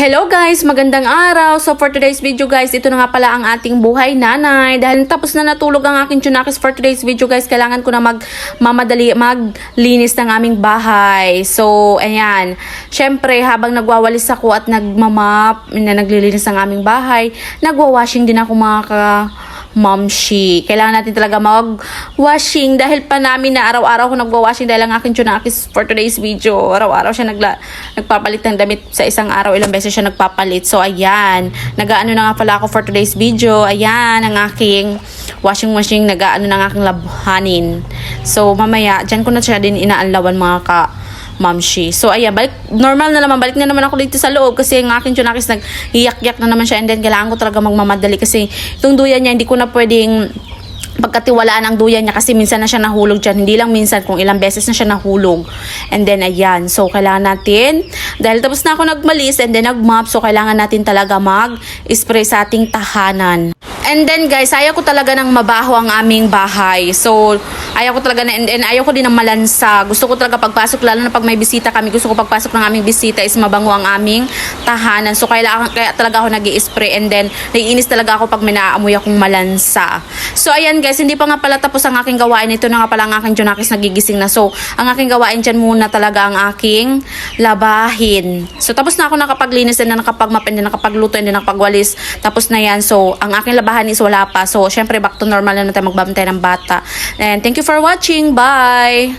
Hello guys, magandang araw. So for today's video guys, ito na nga pala ang ating buhay nanay. Dahil tapos na natulog ang aking chunakis for today's video guys, kailangan ko na mag mamadali maglinis ng aming bahay. So ayan, syempre habang nagwawalis ako at nagmamap na naglilinis ng aming bahay, nagwa-washing din ako mga ka momshi. Kailangan natin talaga mag-washing dahil pa namin na araw-araw ko nagwa-washing dahil ang aking chunakis for today's video. Araw-araw siya nagla nagpapalit ng damit sa isang araw. Ilang beses siya nagpapalit. So, ayan. Nagaano na nga pala ako for today's video. Ayan, ang aking washing machine. Nagaano na ang aking labhanin. So, mamaya, dyan ko na siya din inaanlawan mga ka mamshi. So, ayan, balik, normal na naman, balik na naman ako dito sa loob kasi ang aking chunakis nag-iyak-yak na naman siya and then kailangan ko talaga magmamadali kasi itong duyan niya, hindi ko na pwedeng pagkatiwalaan ang duyan niya kasi minsan na siya nahulog dyan. Hindi lang minsan, kung ilang beses na siya nahulog. And then, ayan. So, kailangan natin, dahil tapos na ako nagmalis and then nagmap, so kailangan natin talaga mag-spray sa ating tahanan. And then guys, ayaw ko talaga ng mabaho ang aming bahay. So, ayaw ko talaga na, and, and ayaw ko din ng malansa. Gusto ko talaga pagpasok, lalo na pag may bisita kami, gusto ko pagpasok ng aming bisita is mabango ang aming tahanan. So, kailangan, kaya talaga ako nag spray and then, naiinis talaga ako pag may naaamoy akong malansa. So, ayan guys, hindi pa nga pala tapos ang aking gawain. Ito na nga pala ang aking Junakis nagigising na. So, ang aking gawain dyan muna talaga ang aking labahin. So, tapos na ako nakapaglinis and na nakapagmap and then nakapagluto and then nakapagwalis. Tapos na yan. So, ang aking labahan is wala pa. So, syempre back to normal na naman tayo magbabantay ng bata. And thank you for watching. Bye!